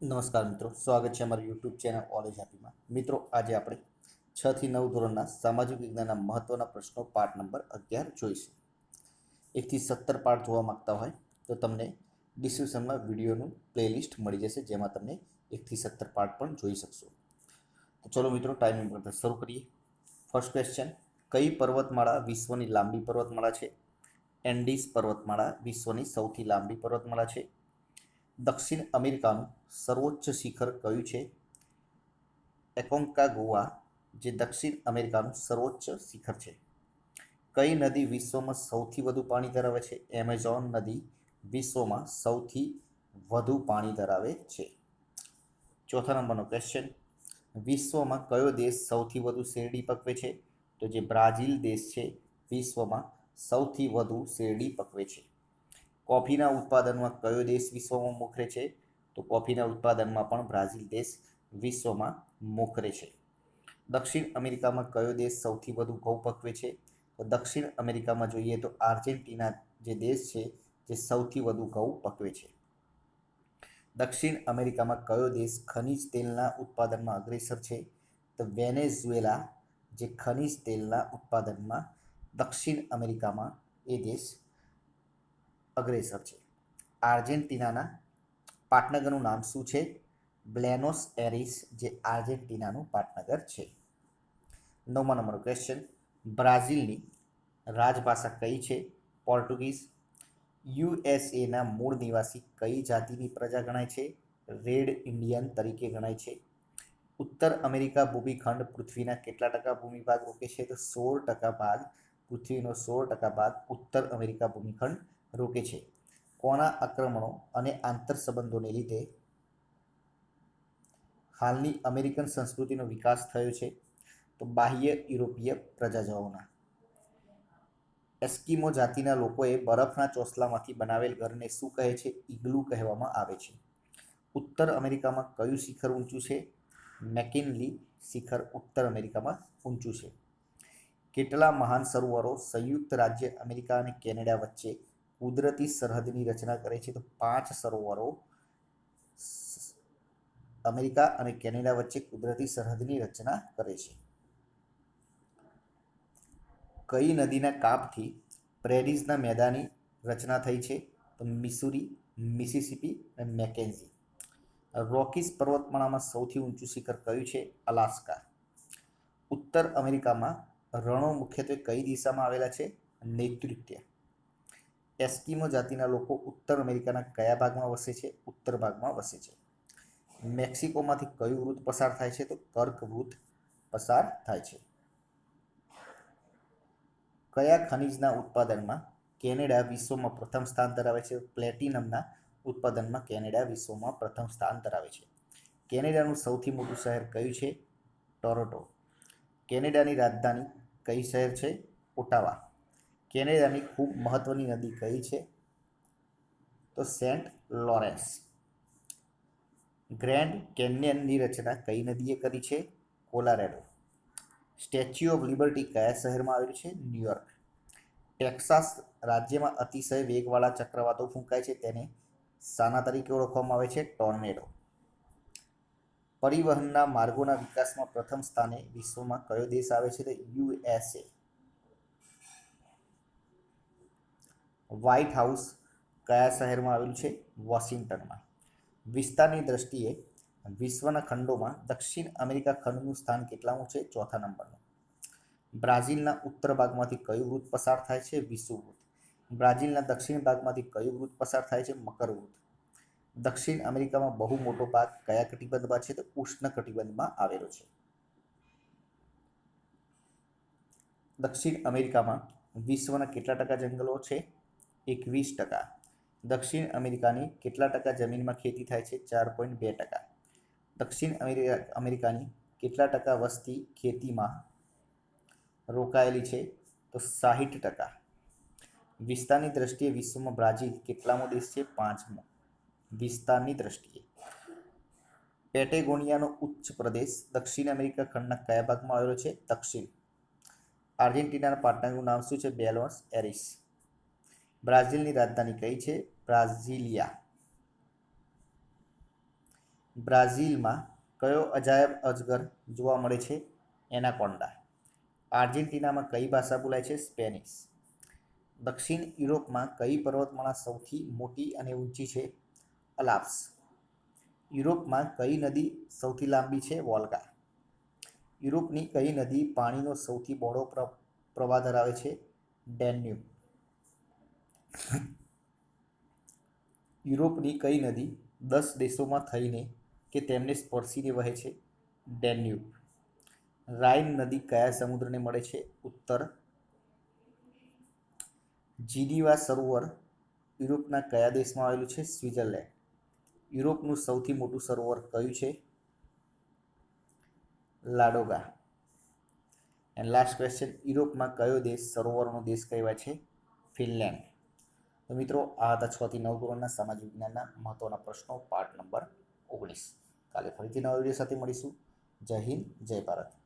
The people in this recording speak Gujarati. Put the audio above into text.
નમસ્કાર મિત્રો, સ્વાગત છે અમારી યુટ્યુબ ચેનલ ઓલેજ હેપીમાં મિત્રો, આજે આપણે છ થી નવ ધોરણના સામાજિક વિજ્ઞાનના મહત્વના પ્રશ્નો પાઠ નંબર અગિયાર જોઈશું. એકથી સત્તર પાઠ જોવા માંગતા હોય તો તમને ડિસ્ક્રિપ્શનમાં વિડીયોનું પ્લેલિસ્ટ મળી જશે, જેમાં તમને એકથી સત્તર પાઠ પણ જોઈ શકશો. તો ચલો મિત્રો ટાઈમિંગ કરતા શરૂ કરીએ. ફર્સ્ટ ક્વેશ્ચન કઈ પર્વતમાળા વિશ્વની લાંબી પર્વતમાળા છે? એન્ડીઝ પર્વતમાળા વિશ્વની સૌથી લાંબી પર્વતમાળા છે? દક્ષિણ અમેરિકાનું સર્વોચ્ચ શિખર કયું છે? એકોન્કાગુઆ, જે દક્ષિણ અમેરિકાનું સર્વોચ્ચ શિખર છે. કઈ નદી વિશ્વમાં સૌથી વધુ પાણી ધરાવે છે? એમેઝોન નદી વિશ્વમાં સૌથી વધુ પાણી ધરાવે છે. ચોથા નંબરનો ક્વેશ્ચન વિશ્વમાં કયો દેશ સૌથી વધુ શેરડી પકવે છે? તો જે બ્રાઝિલ દેશ છે, વિશ્વમાં સૌથી વધુ શેરડી પકવે છે. કોફીના ઉત્પાદનમાં કયો દેશ વિશ્વમાં મોખરે છે? તો કોફીના ઉત્પાદનમાં પણ બ્રાઝિલ દેશ વિશ્વમાં મોખરે છે. દક્ષિણ અમેરિકામાં કયો દેશ સૌથી વધુ ઘઉં પકવે છે? તો દક્ષિણ અમેરિકામાં જોઈએ તો આર્જેન્ટિના જે દેશ છે જે સૌથી વધુ ઘઉં પકવે છે. દક્ષિણ અમેરિકામાં કયો દેશ ખનિજ તેલના ઉત્પાદનમાં અગ્રેસર છે? તો વેનેઝુએલા જે ખનિજ તેલના ઉત્પાદનમાં દક્ષિણ અમેરિકામાં એ દેશ અગ્રેસર છે. આર્જેન્ટિનાના પાટનગરનું નામ શું છે? બ્લેનોસ એરિસ, જે આર્જેન્ટિનાનું પાટનગર છે. નવમા નંબરનો ક્વેશ્ચન બ્રાઝિલની રાજભાષા કઈ છે? પોર્ટુગીઝ. યુએસએના મૂળ નિવાસી કઈ જાતિની પ્રજા ગણાય છે? રેડ ઇન્ડિયન તરીકે ગણાય છે. ઉત્તર અમેરિકા ભૂમિખંડ પૃથ્વીના કેટલા ટકા ભૂમિભાગ રોકે છે? તો સોળ ટકા ભાગ પૃથ્વીનો સોળ ટકા ભાગ ઉત્તર અમેરિકા ભૂમિખંડ રોકે છે. કોના આક્રમણો અને આંતર સંબંધોને લીધે હાલની અમેરિકન સંસ્કૃતિનો વિકાસ થયો છે, તો બાહ્ય યુરોપીય પ્રજાજાઓના એસ્કિમો જાતિના લોકોએ બરફના ચોસલામાંથી બનાવેલ ઘરને શું કહે છે? ઇગ્લુ કહેવામાં આવે છે. ઉત્તર અમેરિકામાં કયું શિખર ઊંચું છે? મેકિનલી શિખર ઉત્તર અમેરિકામાં ઊંચું છે. કેટલા મહાન સરોવરો સંયુક્ત રાજ્ય અમેરિકા અને કેનેડા વચ્ચે કુદરતી સરહદની રચના કરે છે તો પાંચ સરોવરો અમેરિકા અને કેનેડા વચ્ચે કુદરતી સરહદની રચના કરે છે. કઈ નદીના કાપથી પ્રેરિસના મેદાની રચના થઈ છે? તો મિસુરી, મિસિસિપી અને મેકેન્ઝી. રોકીસ પર્વતમાળામાં સૌથી ઊંચું શિખર કયું છે? અલાસ્કા. ઉત્તર અમેરિકામાં રણો મુખ્યત્વે કઈ દિશામાં આવેલા છે? નૈઋત્ય એસ્કિમો જાતિના લોકો ઉત્તર અમેરિકાના કયા ભાગમાં વસે છે? ઉત્તર ભાગમાં વસે છે. મેક્સિકોમાંથી કયું વૃત પસાર થાય છે? તો કર્ક વૃત પસાર થાય છે. કયા ખનિજના ઉત્પાદનમાં કેનેડા વિશ્વમાં પ્રથમ સ્થાન ધરાવે છે? પ્લેટિનમના ઉત્પાદનમાં કેનેડા વિશ્વમાં પ્રથમ સ્થાન ધરાવે છે. કેનેડાનું સૌથી મોટું શહેર કયું છે? ટોરોટો કેનેડાની રાજધાની કઈ શહેર છે? ઓટાવા. કેનેડાની ખૂબ મહત્વની નદી કઈ છે? તો સેન્ટ લોરેન્સ. ગ્રેન્ડ કેન્યનની રચના કઈ નદીએ કરી છે? કોલારેડો. સ્ટેચ્યુ ઓફ લિબર્ટી કયા શહેરમાં આવેલું છે? ન્યુયોર્ક. ટેક્સાસ રાજ્યમાં અતિશય વેગવાળા ચક્રવાતો ફૂંકાય છે, તેને સાના તરીકે ઓળખવામાં આવે છે, ટોર્નેડો. પરિવહનના માર્ગોના વિકાસમાં પ્રથમ સ્થાને વિશ્વમાં કયો દેશ આવે છે? તો યુએસએ વ્હાઇટ હાઉસ કયા શહેરમાં આવેલું છે? વોશિંગ્ટનમાં. વિસ્તારની દ્રષ્ટિએ વિશ્વના ખંડોમાં દક્ષિણ અમેરિકા ખંડનું સ્થાન કેટલામું છે? ચોથા નંબરનું. બ્રાઝિલના ઉત્તર ભાગમાંથી કયું વૃત્ત પસાર થાય છે? વિષુવવૃત્ત. બ્રાઝિલના દક્ષિણ ભાગમાંથી કયું વૃત્ત પસાર થાય છે? મકર વૃત્ત દક્ષિણ અમેરિકામાં બહુ મોટો ભાગ કયા કટિબંધમાં છે? તો ઉષ્ણ કટિબંધમાં આવેલો છે. દક્ષિણ અમેરિકામાં વિશ્વના કેટલા ટકા જંગલો છે? એકવીસ ટકા. દક્ષિણ અમેરિકાની કેટલા ટકા જમીનમાં ખેતી થાય છે? ચાર પોઈન્ટ બે ટકા. દક્ષિણ અમેરિકા અમેરિકાની કેટલા ટકા વસ્તી ખેતીમાં રોકાયેલી છે? તો સાહીઠ ટકા. વિસ્તારની દ્રષ્ટિએ વિશ્વમાં બ્રાઝિલ કેટલામો દેશ છે? પાંચમો. વિસ્તારની દ્રષ્ટિએ. પેટેગોનિયાનો ઉચ્ચ પ્રદેશ દક્ષિણ અમેરિકા ખંડના કયા ભાગમાં આવેલો છે? દક્ષિણ. આર્જેન્ટિનાના પાર્ટનરનું નામ શું છે? બેલોન્સ એરિસ. બ્રાઝિલની રાજધાની કઈ છે? બ્રાઝિલિયા. બ્રાઝિલમાં કયો અજાયબ અજગર જોવા મળે છે? એનાકોન્ડા. આર્જેન્ટિનામાં કઈ ભાષા બોલાય છે? સ્પેનિશ. દક્ષિણ યુરોપમાં કઈ પર્વતમાળા સૌથી મોટી અને ઊંચી છે? અલાપ્સ. યુરોપમાં કઈ નદી સૌથી લાંબી છે? વોલ્ગા. યુરોપની કઈ નદી પાણીનો સૌથી બહોળો પ્ર- પ્રવાહ ધરાવે છે? ડેન્યુબ. યુરોપની કઈ નદી દસ દેશોમાં થઈને કે તેમને સ્પર્શીને વહે છે? ડેન્યુબ. રાઇન નદી કયા સમુદ્રને મળે છે? ઉત્તર. જીડીવા સરોવર યુરોપના કયા દેશમાં આવેલું છે? સ્વિટ્ઝરલેન્ડ. યુરોપનું સૌથી મોટું સરોવર કયું છે? લાડોગા. એન્ડ લાસ્ટ ક્વેશ્ચન યુરોપમાં કયો દેશ સરોવરનો દેશ કહેવાય છે? ફિનલેન્ડ. તો મિત્રો, આ હતા છથી નવ ધોરણના સામાજિક વિજ્ઞાનના મહત્વના પ્રશ્નો, પાઠ નંબર ઓગણીસ. કાલે ફરીથી નવા વીડિયો સાથે મળીશું. જય હિન્દ, જય ભારત.